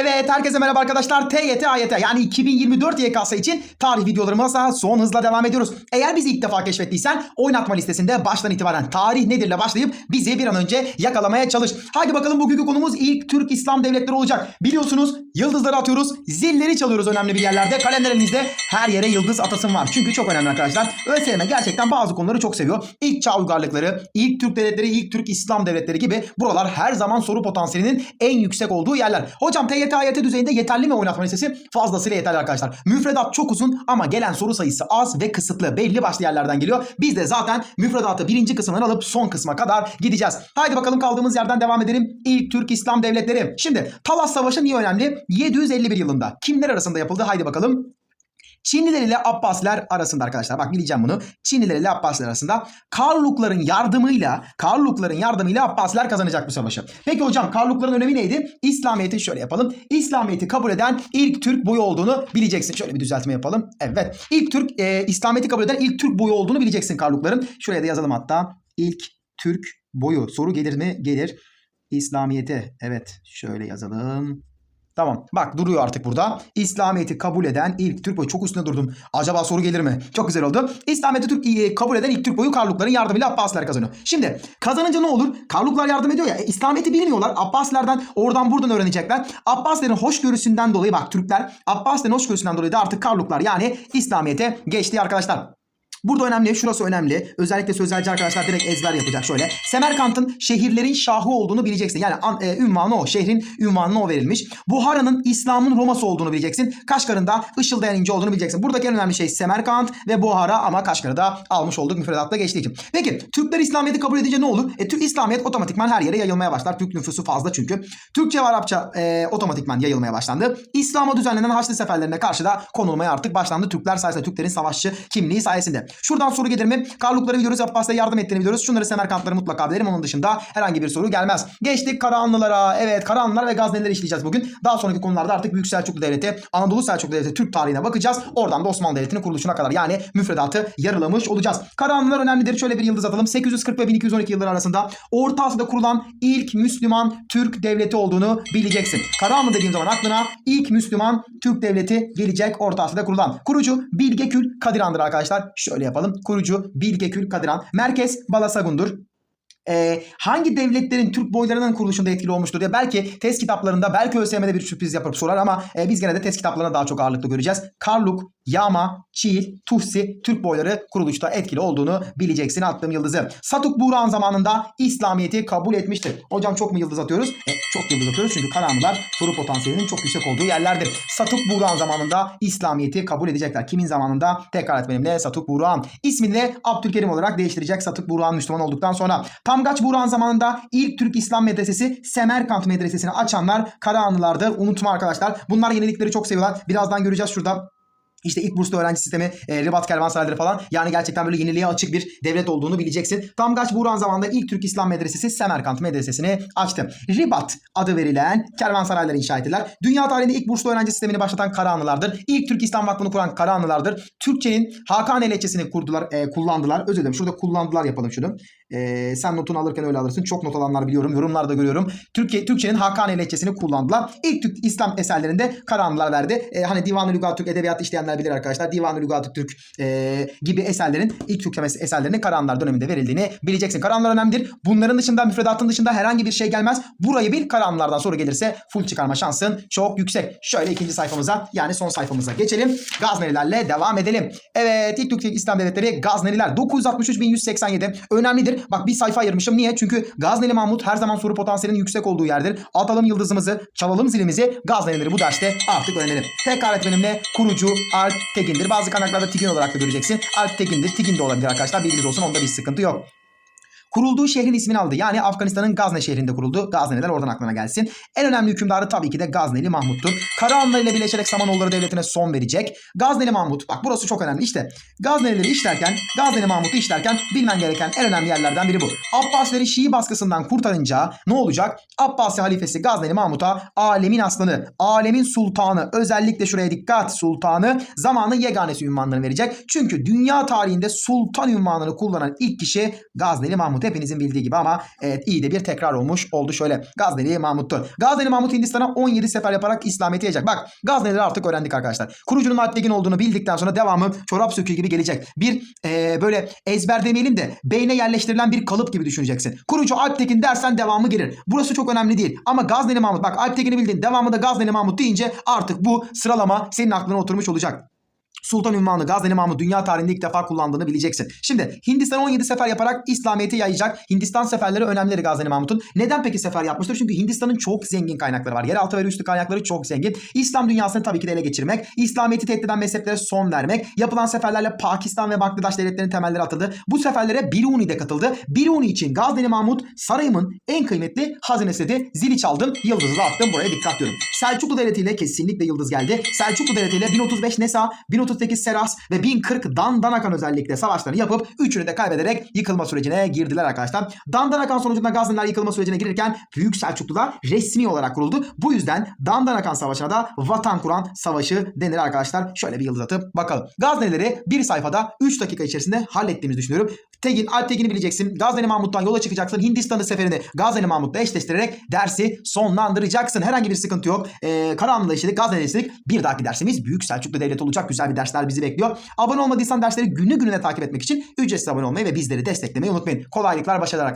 Evet herkese merhaba arkadaşlar. TYT AYT yani 2024 YKS için tarih videolarımıza son hızla devam ediyoruz. Eğer bizi ilk defa keşfettiysen oynatma listesinde baştan itibaren tarih nedirle başlayıp bizi bir an önce yakalamaya çalış. Haydi bakalım bugünkü konumuz ilk Türk İslam devletleri olacak. Biliyorsunuz yıldızları atıyoruz, zilleri çalıyoruz önemli bir yerlerde. Kalemlerimizde her yere yıldız atasım var. Çünkü çok önemli arkadaşlar. ÖSYM gerçekten bazı konuları çok seviyor. İlk çağ uygarlıkları, ilk Türk devletleri, ilk Türk İslam devletleri gibi buralar her zaman soru potansiyelinin en yüksek olduğu yerler. Hocam TYT AYT düzeyinde yeterli mi oynatma listesi? Fazlasıyla yeterli arkadaşlar. Müfredat çok uzun ama gelen soru sayısı az ve kısıtlı. Belli başlı yerlerden geliyor. Biz de zaten müfredatı birinci kısmından alıp son kısma kadar gideceğiz. Haydi bakalım kaldığımız yerden devam edelim. İlk Türk İslam devletleri. Şimdi Talas Savaşı niye önemli? 751 yılında. Kimler arasında yapıldı? Haydi bakalım. Çinliler ile Abbasiler arasında arkadaşlar bak bileceğim bunu. Çinliler ile Abbasiler arasında Karlukların yardımıyla Karlukların yardımıyla Abbasiler kazanacak bu savaşı. Peki hocam Karlukların önemi neydi? İslamiyet'i şöyle yapalım. İslamiyet'i kabul eden ilk Türk boyu olduğunu bileceksin. Şöyle bir düzeltme yapalım. Evet. İlk Türk e, İslamiyet'i kabul eden ilk Türk boyu olduğunu bileceksin Karlukların. Şuraya da yazalım hatta. İlk Türk boyu. Soru gelir mi? Gelir. İslamiyet'e. Evet. Şöyle yazalım. Tamam. Bak duruyor artık burada. İslamiyet'i kabul eden ilk Türk boyu. Çok üstüne durdum. Acaba soru gelir mi? Çok güzel oldu. İslamiyet'i Türk kabul eden ilk Türk boyu Karlukların yardımıyla Abbasiler kazanıyor. Şimdi kazanınca ne olur? Karluklar yardım ediyor ya. E, İslamiyet'i bilmiyorlar. Abbasilerden oradan buradan öğrenecekler. Abbasilerin hoşgörüsünden dolayı bak Türkler Abbasilerin hoşgörüsünden dolayı da artık Karluklar yani İslamiyet'e geçti arkadaşlar. Burada önemli, şurası önemli. Özellikle sözelci arkadaşlar direkt ezber yapacak şöyle. Semerkant'ın şehirlerin şahı olduğunu bileceksin. Yani an, e, ünvanı o, şehrin ünvanına o verilmiş. Buhara'nın İslam'ın Roma'sı olduğunu bileceksin. Kaşgar'ın da Işıldayan İnci olduğunu bileceksin. Buradaki en önemli şey Semerkant ve Buhara ama Kaşgar'ı da almış olduk müfredatta geçtiği için. Peki Türkler İslamiyet'i kabul edince ne olur? E, Türk İslamiyet otomatikman her yere yayılmaya başlar. Türk nüfusu fazla çünkü. Türkçe ve Arapça e, otomatikman yayılmaya başlandı. İslam'a düzenlenen Haçlı seferlerine karşı da konulmaya artık başlandı. Türkler sayesinde Türklerin savaşçı kimliği sayesinde. Şuradan soru gelir mi? Karlukları biliyoruz. Abbas'a yardım ettiğini biliyoruz. Şunları Semerkantları mutlaka bilirim. Onun dışında herhangi bir soru gelmez. Geçtik Karahanlılara. Evet Karahanlılar ve Gaznelileri işleyeceğiz bugün. Daha sonraki konularda artık Büyük Selçuklu Devleti, Anadolu Selçuklu Devleti, Türk tarihine bakacağız. Oradan da Osmanlı Devleti'nin kuruluşuna kadar yani müfredatı yarılamış olacağız. Karahanlılar önemlidir. Şöyle bir yıldız atalım. 840 ve 1212 yılları arasında Orta Asya'da kurulan ilk Müslüman Türk devleti olduğunu bileceksin. Karahanlı dediğim zaman aklına ilk Müslüman Türk devleti gelecek Orta Asya'da kurulan. Kurucu Bilgekül Kadiran'dır arkadaşlar. Şöyle yapalım. Kurucu Bilgekül Kadiran. Merkez Balasagun'dur e, hangi devletlerin Türk boylarının kuruluşunda etkili olmuştur diye belki test kitaplarında belki ÖSYM'de bir sürpriz yapıp sorar ama e, biz gene de test kitaplarına daha çok ağırlıklı göreceğiz. Karluk, Yağma, Çiğil, Tuhsi Türk boyları kuruluşta etkili olduğunu bileceksin attığım yıldızı. Satuk Buğra'nın zamanında İslamiyet'i kabul etmiştir. Hocam çok mu yıldız atıyoruz? E, çok yıldız atıyoruz çünkü Karahanlılar soru potansiyelinin çok yüksek olduğu yerlerdir. Satuk Buğra'nın zamanında İslamiyet'i kabul edecekler. Kimin zamanında? Tekrar et benimle Satuk Buğra'nın. İsmini Abdülkerim olarak değiştirecek Satuk Buğra'nın Müslüman olduktan sonra. Tamgaç Buğra'nın zamanında ilk Türk İslam Medresesi Semerkant Medresesi'ni açanlar Karahanlılardır. Unutma arkadaşlar. Bunlar yenilikleri çok seviyorlar. Birazdan göreceğiz şurada. İşte ilk burslu öğrenci sistemi, e, ribat kervansarayları falan. Yani gerçekten böyle yeniliğe açık bir devlet olduğunu bileceksin. Tamgaç Buğran zamanında ilk Türk İslam Medresesi Semerkant Medresesi'ni açtı. Ribat adı verilen kervansarayları inşa ettiler. Dünya tarihinde ilk burslu öğrenci sistemini başlatan Karahanlılardır. İlk Türk İslam Vakfı'nı kuran Karahanlılardır. Türkçenin Hakan lehçesini kurdular, e, kullandılar. Özür dilerim. Şurada kullandılar yapalım şunu. E, sen notunu alırken öyle alırsın. Çok not alanlar biliyorum. Yorumlarda görüyorum. Türkiye Türkçenin Hakan lehçesini kullandılar. İlk Türk İslam eserlerinde Karahanlılar verdi. E, hani Divan-ı Lügat Türk Edebiyat işleyenler bilir arkadaşlar. Divan-ı Lügat Türk e, gibi eserlerin ilk Türkçe eserlerinin Karahanlılar döneminde verildiğini bileceksin. Karahanlılar önemlidir. Bunların dışında müfredatın dışında herhangi bir şey gelmez. Burayı bil Karahanlılardan sonra gelirse full çıkarma şansın çok yüksek. Şöyle ikinci sayfamıza yani son sayfamıza geçelim. Gaznelilerle devam edelim. Evet ilk Türk İslam devletleri Gazneliler 963-1187 önemlidir. Bak bir sayfa ayırmışım. Niye? Çünkü Gazneli Mahmut her zaman soru potansiyelinin yüksek olduğu yerdir. Atalım yıldızımızı, çalalım zilimizi. Gaznelileri bu derste artık öğrenelim. Tekrar et benimle kurucu Alp Tekin'dir. Bazı kaynaklarda Tigin olarak da göreceksin. Alp Tekin'dir. Tigin de olabilir arkadaşlar. Bilginiz olsun. Onda bir sıkıntı yok. Kurulduğu şehrin ismini aldı. Yani Afganistan'ın Gazne şehrinde kuruldu. Gazneliler oradan aklına gelsin. En önemli hükümdarı tabii ki de Gazneli Mahmut'tur. Karahanlı ile birleşerek Samanoğulları Devleti'ne son verecek. Gazneli Mahmut, bak burası çok önemli. İşte Gaznelileri işlerken, Gazneli Mahmut'u işlerken bilmen gereken en önemli yerlerden biri bu. Abbasileri Şii baskısından kurtarınca ne olacak? Abbasi halifesi Gazneli Mahmut'a alemin aslanı, alemin sultanı, özellikle şuraya dikkat sultanı, zamanın yeganesi ünvanlarını verecek. Çünkü dünya tarihinde sultan ünvanını kullanan ilk kişi Gazneli Mahmut. Mahmut hepinizin bildiği gibi ama evet iyi de bir tekrar olmuş oldu şöyle. Gazneli Mahmut'tu. Gazneli Mahmut Hindistan'a 17 sefer yaparak İslamiyet'i yayacak. Bak Gaznelileri artık öğrendik arkadaşlar. Kurucunun Alptekin olduğunu bildikten sonra devamı çorap söküğü gibi gelecek. Bir e, böyle ezber demeyelim de beyne yerleştirilen bir kalıp gibi düşüneceksin. Kurucu Alptekin dersen devamı gelir. Burası çok önemli değil. Ama Gazneli Mahmut bak Alptekin'i bildin. Devamında Gazneli Mahmut deyince artık bu sıralama senin aklına oturmuş olacak. Sultan ünvanı Gazneli Mahmut dünya tarihinde ilk defa kullandığını bileceksin. Şimdi Hindistan 17 sefer yaparak İslamiyet'i yayacak. Hindistan seferleri önemlileri Gazneli Mahmut'un. Neden peki sefer yapmıştır? Çünkü Hindistan'ın çok zengin kaynakları var. Yeraltı ve üstü kaynakları çok zengin. İslam dünyasını tabii ki de ele geçirmek, İslamiyet'i tehdit eden mezheplere son vermek, yapılan seferlerle Pakistan ve Bangladeş devletlerinin temelleri atıldı. Bu seferlere Biruni de katıldı. Biruni için Gazneli Mahmut sarayımın en kıymetli hazinesi dedi. Zili çaldım, yıldızı da attım. Buraya dikkat diyorum. Selçuklu Devleti'yle kesinlikle yıldız geldi. Selçuklu Devleti'yle 1035 Nesa, 1038 Seras ve 1040 Dandanakan özellikle savaşlarını yapıp üçünü de kaybederek yıkılma sürecine girdiler arkadaşlar. Dandanakan sonucunda Gazneliler yıkılma sürecine girirken Büyük Selçuklular resmi olarak kuruldu. Bu yüzden Dandanakan Savaşı'na da Vatan Kuran Savaşı denir arkadaşlar. Şöyle bir yıldız atıp bakalım. Gaznelileri bir sayfada 3 dakika içerisinde hallettiğimizi düşünüyorum. Tegin, Alp Tegin'i bileceksin. Gazneli Mahmut'tan yola çıkacaksın. Hindistan'ın seferini Gazneli Mahmut'la eşleştirerek dersi sonlandıracaksın. Herhangi bir sıkıntı yok. Ee, Karahanlı'da işledik, Gazneli'de işledik. Bir dahaki dersimiz Büyük Selçuklu Devleti olacak. Güzel bir dersler bizi bekliyor. Abone olmadıysan dersleri günü gününe takip etmek için ücretsiz abone olmayı ve bizleri desteklemeyi unutmayın. Kolaylıklar, başarılar arkadaşlar.